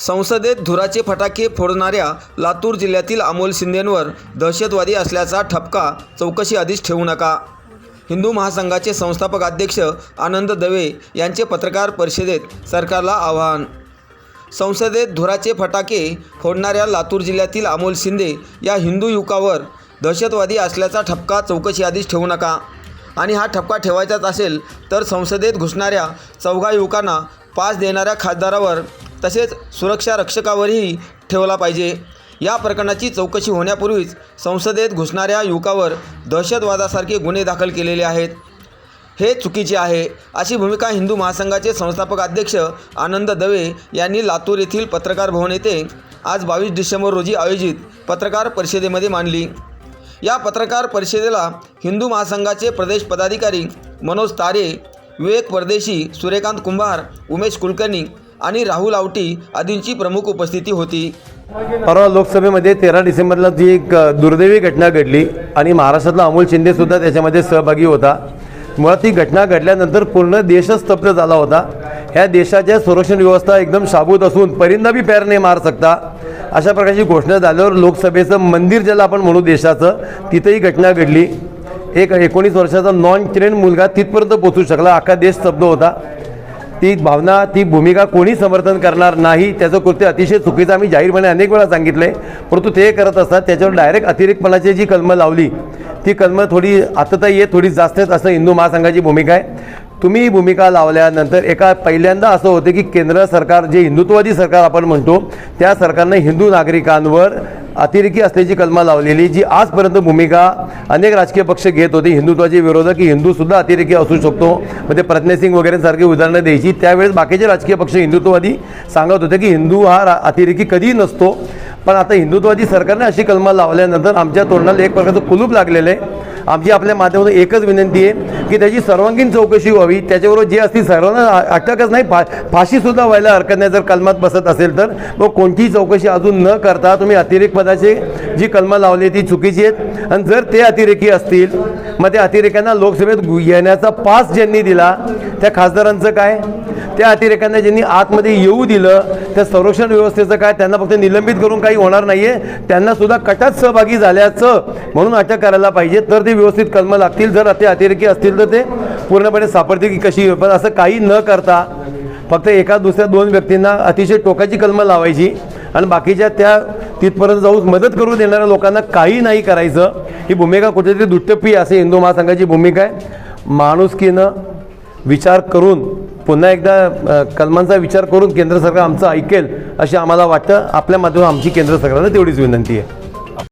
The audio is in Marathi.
संसदेत धुराचे फटाके फोडणाऱ्या लातूर जिल्ह्यातील अमोल शिंदेंवर दहशतवादी असल्याचा ठपका चौकशी आधीच ठेवू नका. हिंदू महासंघाचे संस्थापक अध्यक्ष आनंद दवे यांचे पत्रकार परिषदेत सरकारला आवाहन. संसदेत धुराचे फटाके फोडणाऱ्या लातूर जिल्ह्यातील अमोल शिंदे या हिंदू युवकावर दहशतवादी असल्याचा ठपका चौकशी आधीच ठेवू नका. आणि हा ठपका ठेवायचाच असेल तर संसदेत घुसणाऱ्या चौघा युवकांना पास देणाऱ्या खासदारावर तसेच सुरक्षा रक्षकावरही ठेवला पाहिजे. या प्रकरणाची चौकशी होण्यापूर्वीच संसदेत घुसणाऱ्या युवकावर दहशतवादासारखे गुन्हे दाखल केलेले आहेत. हे चुकीचे आहे अशी भूमिका हिंदू महासंघाचे संस्थापक अध्यक्ष आनंद दवे यांनी लातूर येथील पत्रकार भवन येथे आज बावीस डिसेंबर रोजी आयोजित पत्रकार परिषदेमध्ये मांडली. या पत्रकार परिषदेला हिंदू महासंघाचे प्रदेश पदाधिकारी मनोज तारे विवेक परदेशी सूर्यकांत कुंभार उमेश कुलकर्णी आणि राहुल आवटी आदींची प्रमुख उपस्थिती होती. परवा लोकसभेमध्ये तेरा डिसेंबरला जी एक दुर्दैवी घटना घडली आणि महाराष्ट्रातला अमोल शिंदेसुद्धा त्याच्यामध्ये सहभागी होता. मुळात ती घटना घडल्यानंतर पूर्ण देशच स्तब्ध झाला होता. ह्या देशाच्या संरक्षण व्यवस्था एकदम शाबूत असून परिंदा बी पॅर नाही मार सकता. अशा प्रकारची घोषणा झाल्यावर लोकसभेचं मंदिर ज्याला आपण म्हणू देशाचं तिथंही घटना घडली. एक एकोणीस वर्षाचा नॉन ट्रेन मुलगा तिथपर्यंत पोचू शकला. अख्खा देश स्तब्ध होता. ती भावना ती भूमिका कोणी समर्थन करणार नाही त्याचं कृत्य अतिशय चुकीचं आम्ही जाहीरपणे अनेक वेळा सांगितलं. आहे परंतु ते करत असतात त्याच्यावर डायरेक्ट अतिरेकपणाची जी कलमं लावली ती कलमं थोडी आता येत थोडी जास्त आहेत असं हिंदू महासंघाची भूमिका आहे. तुम्ही ही भूमिका लावल्यानंतर एका पहिल्यांदा असं होतं की केंद्र सरकार जे हिंदुत्ववादी सरकार आपण म्हणतो त्या सरकारनं हिंदू नागरिकांवर अतिरेकी असल्याची कलमा लावलेली जी आजपर्यंत भूमिका अनेक राजकीय पक्ष घेत होते हिंदुत्वाचे विरोधक की हिंदूसुद्धा अतिरेकी असू शकतो. मग ते प्रज्ञासिंग वगैरेसारखी उदाहरणं द्यायची. त्यावेळेस बाकीचे राजकीय पक्ष हिंदुत्ववादी सांगत होते की हिंदू हा रा- अतिरेकी कधीही नसतो. पण आता हिंदुत्ववादी सरकारने अशी कलमा लावल्यानंतर आमच्या तोंडाला एक प्रकारचं कुलूप लागलेलं आहे. आमची आपल्या माध्यमातून एकच विनंती आहे की त्याची सर्वांगीण चौकशी व्हावी. त्याच्याबरोबर जे असतील सर्वांना अटकच नाही फा फाशीसुद्धा व्हायला हरकत नाही. जर कलमात बसत असेल तर मग कोणतीही चौकशी अजून न करता तुम्ही अतिरेक पदाची जी कलमं लावली ती चुकीची आहेत. आणि जर ते अतिरेकी असतील मग त्या अतिरेक्यांना लोकसभेत येण्याचा पास ज्यांनी दिला त्या खासदारांचं काय? त्या अतिरेक्यांना ज्यांनी आतमध्ये येऊ दिलं त्या संरक्षण व्यवस्थेचं काय? त्यांना फक्त निलंबित करून काही होणार नाही आहे त्यांनासुद्धा कटात सहभागी झाल्याचं म्हणून अटक करायला पाहिजे. तर ते व्यवस्थित कलमं लागतील. जर ते अतिरेकी असतील तर ते पूर्णपणे सापडतील की कशी. पण असं काही न करता फक्त एका दुसऱ्या दोन व्यक्तींना अतिशय टोकाची कलमं लावायची आणि बाकीच्या त्या तिथपर्यंत जाऊन मदत करू देणाऱ्या लोकांना काही नाही करायचं. ही भूमिका कुठेतरी दुट्टप्पी असे हिंदू महासंघाची भूमिका आहे. माणुसकीनं विचार करून पुन्हा एकदा कलमांचा विचार करून केंद्र सरकार आमचं ऐकेल असे आम्हाला वाटतं. आपल्या माध्यमातून आमची केंद्र सरकारला तेवढीच विनंती आहे.